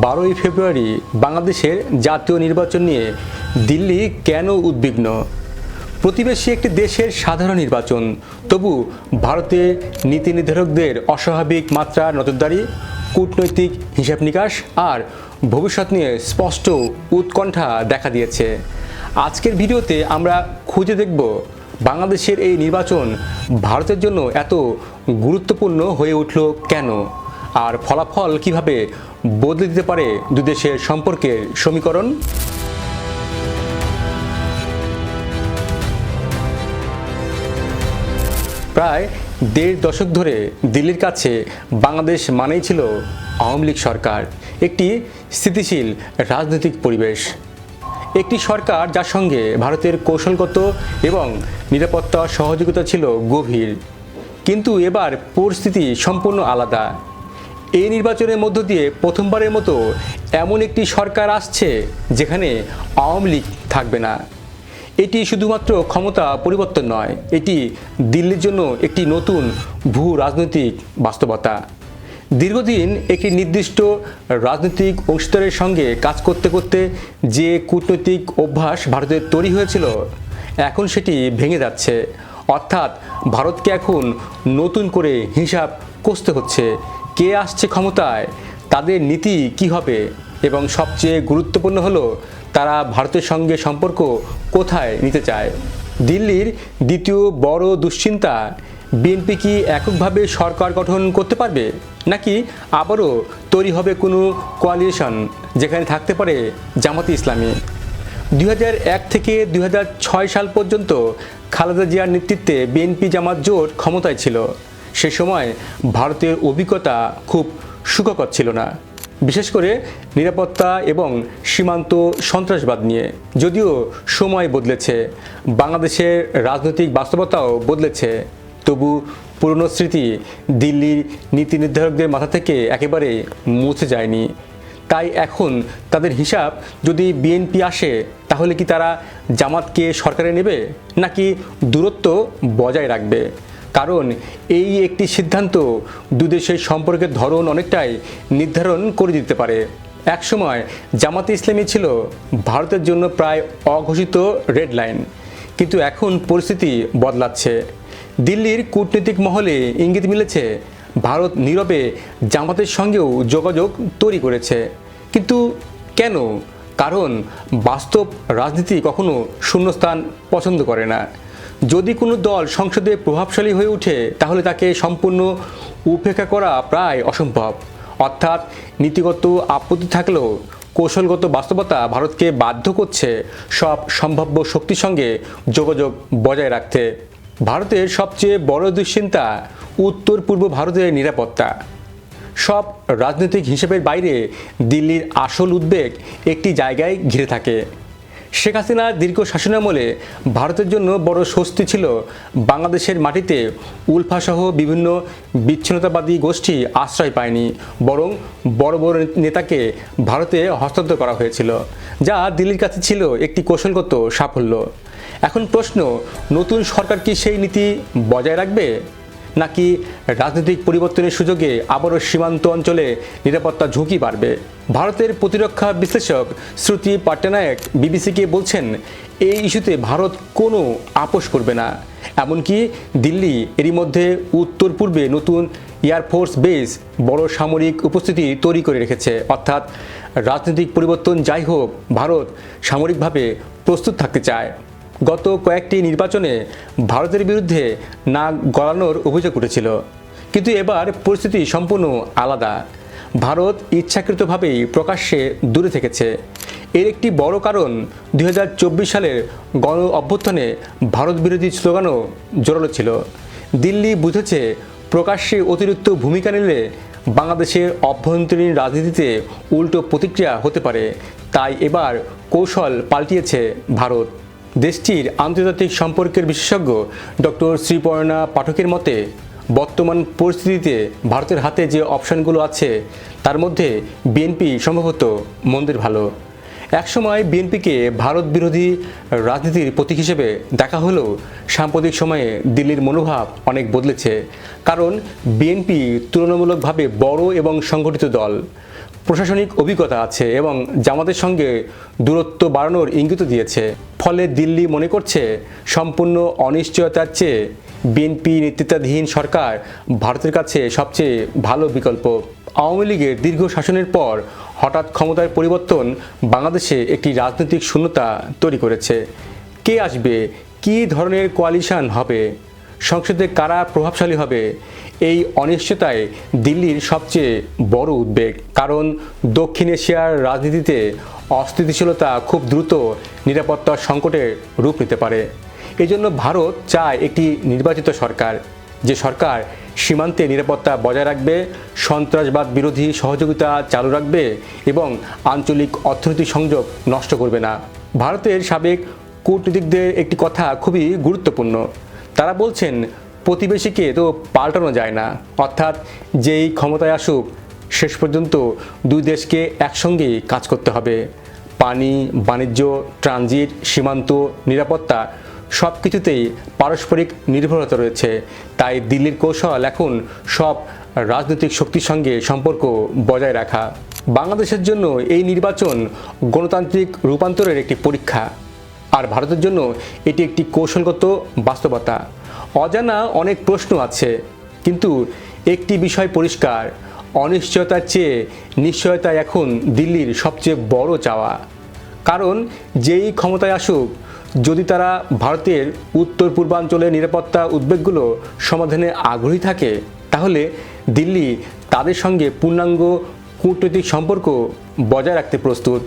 বারোই ফেব্রুয়ারি বাংলাদেশের জাতীয় নির্বাচন নিয়ে দিল্লি কেন উদ্বিগ্ন? প্রতিবেশী একটি দেশের সাধারণ নির্বাচন, তবু ভারতে নীতি নির্ধারকদের অস্বাভাবিক মাত্রা নজরদারি, কূটনৈতিক হিসাব নিকাশ আর ভবিষ্যৎ নিয়ে স্পষ্ট উৎকণ্ঠা দেখা দিয়েছে। আজকের ভিডিওতে আমরা খুঁজে দেখব বাংলাদেশের এই নির্বাচন ভারতের জন্য এত গুরুত্বপূর্ণ হয়ে উঠল কেন? আর ফলাফল কীভাবে বদলে দিতে পারে দুই দেশের সম্পর্কের সমীকরণ? প্রায় দেড় দশক ধরে দিল্লির কাছে বাংলাদেশ মানেই ছিল আওয়ামী লীগ সরকার, একটি স্থিতিশীল রাজনৈতিক পরিবেশ। একটি সরকার যার সঙ্গে ভারতের কৌশলগত এবং নিরাপত্তা সহযোগিতা ছিল গভীর। কিন্তু এবার পরিস্থিতি সম্পূর্ণ আলাদা। এই নির্বাচনের মধ্য দিয়ে প্রথমবারের মতো এমন একটি সরকার আসছে যেখানে আওয়ামী লীগ থাকবে না। এটি শুধুমাত্র ক্ষমতা পরিবর্তন নয়, এটি দিল্লির জন্য একটি নতুন ভূ রাজনৈতিক বাস্তবতা। দীর্ঘদিন একটি নির্দিষ্ট রাজনৈতিক অংশীদারের সঙ্গে কাজ করতে করতে যে কূটনৈতিক অভ্যাস ভারতের তৈরি হয়েছিল, এখন সেটি ভেঙে যাচ্ছে। অর্থাৎ ভারতকে এখন নতুন করে হিসাব কষতে হচ্ছে। কে আসছে ক্ষমতায়, তাদের নীতি কি হবে এবং সবচেয়ে গুরুত্বপূর্ণ হলো তারা ভারতের সঙ্গে সম্পর্ক কোথায় নিতে চায়। দিল্লির দ্বিতীয় বড় দুশ্চিন্তা, বিএনপি কি এককভাবে সরকার গঠন করতে পারবে, নাকি আবারও তৈরি হবে কোনো কোয়ালিশন যেখানে থাকতে পারে জামাতি ইসলামী? দু হাজার এক থেকে দু হাজার ছয় সাল পর্যন্ত খালেদা জিয়ার নেতৃত্বে বিএনপি জামাত জোট ক্ষমতায় ছিল। সে সময় ভারতের অভিজ্ঞতা খুব সুখকর ছিল না। বিশেষ করে নিরাপত্তা এবং সীমান্ত সন্ত্রাসবাদ নিয়ে। যদিও সময় বদলেছে, বাংলাদেশের রাজনৈতিক বাস্তবতাও বদলেছে। তবু পুরনো স্মৃতি দিল্লির নীতি নির্ধারকদের মাথা থেকে একেবারে মুছে যায়নি। তাই এখন তাদের হিসাব যদি বিএনপি আসে, তাহলে কি তারা জামাতকে সরকারে নেবে, নাকি দূরত্ব বজায় রাখবে? কারণ এই একটি সিদ্ধান্ত দুদেশের সম্পর্কের ধরন অনেকটাই নির্ধারণ করে দিতে পারে। একসময় জামাতে ইসলামী ছিল ভারতের জন্য প্রায় অঘোষিত রেড লাইন, কিন্তু এখন পরিস্থিতি বদলাচ্ছে। দিল্লির কূটনৈতিক মহলে ইঙ্গিত মিলেছে, ভারত নীরবে জামাতের সঙ্গেও যোগাযোগ তৈরি করেছে। কিন্তু কেন? কারণ বাস্তব রাজনীতি কখনো শূন্যস্থান পছন্দ করে না। যদি কোনো দল সংসদে প্রভাবশালী হয়ে ওঠে, তাহলে তাকে সম্পূর্ণ উপেক্ষা করা প্রায় অসম্ভব। অর্থাৎ নীতিগত আপত্তি থাকলেও কৌশলগত বাস্তবতা ভারতকে বাধ্য করছে সব সম্ভাব্য শক্তির সঙ্গে যোগাযোগ বজায় রাখতে। ভারতের সবচেয়ে বড় দুশ্চিন্তা উত্তর পূর্ব ভারতের নিরাপত্তা। সব রাজনৈতিক হিসেবের বাইরে দিল্লির আসল উদ্বেগ একটি জায়গায় ঘিরে থাকে। শেখ হাসিনার দীর্ঘ শাসনামলে ভারতের জন্য বড় স্বস্তি ছিল বাংলাদেশের মাটিতে। উলফাসহ বিভিন্ন বিচ্ছিন্নতাবাদী গোষ্ঠী আশ্রয় পায়নি, বরং বড় বড় নেতাকে ভারতে হস্তান্তর করা হয়েছিল, যা দিল্লির কাছে ছিল একটি কৌশলগত সাফল্য। এখন প্রশ্ন, নতুন সরকার কি সেই নীতি বজায় রাখবে? নাকি রাজনৈতিক পরিবর্তনের সুযোগে আবারও সীমান্ত অঞ্চলে নিরাপত্তা ঝুঁকি বাড়বে? ভারতের প্রতিরক্ষা বিশ্লেষক শ্রুতি পাট্টানায়ক বিবিসিকে বলছেন, এই ইস্যুতে ভারত কোনো আপোষ করবে না। এমনকি দিল্লি এরই মধ্যে উত্তর পূর্বে নতুন এয়ারফোর্স বেস বড় সামরিক উপস্থিতি তৈরি করে রেখেছে। অর্থাৎ রাজনৈতিক পরিবর্তন যাই হোক, ভারত সামরিকভাবে প্রস্তুত থাকতে চায়। গত কয়েকটি নির্বাচনে ভারতের বিরুদ্ধে নাক গলানোর অভিযোগ উঠেছিল। কিন্তু এবার পরিস্থিতি সম্পূর্ণ আলাদা। ভারত ইচ্ছাকৃতভাবেই প্রকাশ্যে দূরে থেকেছে। এর একটি বড় কারণ দু হাজার চব্বিশ সালের গণ অভ্যুত্থানে ভারত বিরোধী স্লোগানও জোরালো ছিল। দিল্লি বুঝেছে প্রকাশ্যে অতিরিক্ত ভূমিকা নিলে বাংলাদেশের অভ্যন্তরীণ রাজনীতিতে উল্টো প্রতিক্রিয়া হতে পারে। তাই এবার কৌশল পাল্টিয়েছে ভারত। দেশটির আন্তর্জাতিক সম্পর্কের বিশেষজ্ঞ ডক্টর শ্রীপর্ণা পাঠকের মতে, বর্তমান পরিস্থিতিতে ভারতের হাতে যে অপশনগুলো আছে, তার মধ্যে বিএনপি সম্ভবত মন্দির ভালো। একসময় বিএনপিকে ভারত বিরোধী রাজনীতির প্রতীক হিসেবে দেখা হলেও সাম্প্রতিক সময়ে দিল্লির মনোভাব অনেক বদলেছে। কারণ বিএনপি তুলনামূলকভাবে বড় এবং সংগঠিত দল। প্রশাসনিক অভিজ্ঞতা আছে এবং জামাতের সঙ্গে দূরত্ব বাড়ানোর ইঙ্গিত দিয়েছে। ফলে দিল্লি মনে করছে সম্পূর্ণ অনিশ্চয়তার চেয়ে বিএনপি নেতৃত্বাধীন সরকার ভারতের কাছে সবচেয়ে ভালো বিকল্প। আওয়ামী লীগের দীর্ঘ শাসনের পর হঠাৎ ক্ষমতার পরিবর্তন বাংলাদেশে একটি রাজনৈতিক শূন্যতা তৈরি করেছে। কে আসবে? কী ধরনের কোয়ালিশন হবে? সংসদে কারা প্রভাবশালী হবে? এই অনিশ্চয়তায় দিল্লির সবচেয়ে বড় উদ্বেগ। কারণ দক্ষিণ এশিয়ার রাজনীতিতে অস্থিতিশীলতা খুব দ্রুত নিরাপত্তার সংকটে রূপ নিতে পারে। এজন্য ভারত চায় একটি নির্বাচিত সরকার। যে সরকার সীমান্তে নিরাপত্তা বজায় রাখবে, সন্ত্রাসবাদ বিরোধী সহযোগিতা চালু রাখবে এবং আঞ্চলিক অর্থনৈতিক সংযোগ নষ্ট করবে না। ভারতের সাবেক কূটনীতিকদের একটি কথা খুবই গুরুত্বপূর্ণ। তারা বলছেন, প্রতিবেশীকে তো পাল্টানো যায় না। অর্থাৎ যেই ক্ষমতায় আসুক, শেষ পর্যন্ত দুই দেশকে একসঙ্গেই কাজ করতে হবে। পানি, বাণিজ্য, ট্রানজিট, সীমান্ত, নিরাপত্তা সব কিছুতেই পারস্পরিক নির্ভরতা রয়েছে। তাই দিল্লির কৌশল এখন সব রাজনৈতিক শক্তির সঙ্গে সম্পর্ক বজায় রাখা। বাংলাদেশের জন্য এই নির্বাচন গণতান্ত্রিক রূপান্তরের একটি পরীক্ষা। আর ভারতের জন্য এটি একটি কৌশলগত বাস্তবতা। অজানা অনেক প্রশ্ন আছে, কিন্তু একটি বিষয় পরিষ্কার, অনিশ্চয়তার চেয়ে নিশ্চয়তা এখন দিল্লির সবচেয়ে বড় চাওয়া। কারণ যেই ক্ষমতায় আসুক, যদি তারা ভারতের উত্তর পূর্বাঞ্চলের নিরাপত্তা উদ্বেগগুলো সমাধানে আগ্রহী থাকে, তাহলে দিল্লি তাদের সঙ্গে পূর্ণাঙ্গ কূটনৈতিক সম্পর্ক বজায় রাখতে প্রস্তুত।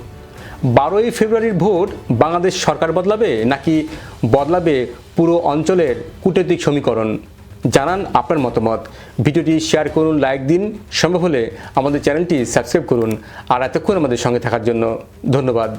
বারোই ফেব্রুয়ারির ভোট বাংলাদেশ সরকার বদলাবে নাকি বদলাবে পুরো অঞ্চলের কূটনৈতিক সমীকরণ? জানান আপনার মতামত। ভিডিওটি শেয়ার করুন, লাইক দিন, সম্ভব হলে আমাদের চ্যানেলটি সাবস্ক্রাইব করুন। আর এতক্ষণ আমাদের সঙ্গে থাকার জন্য ধন্যবাদ।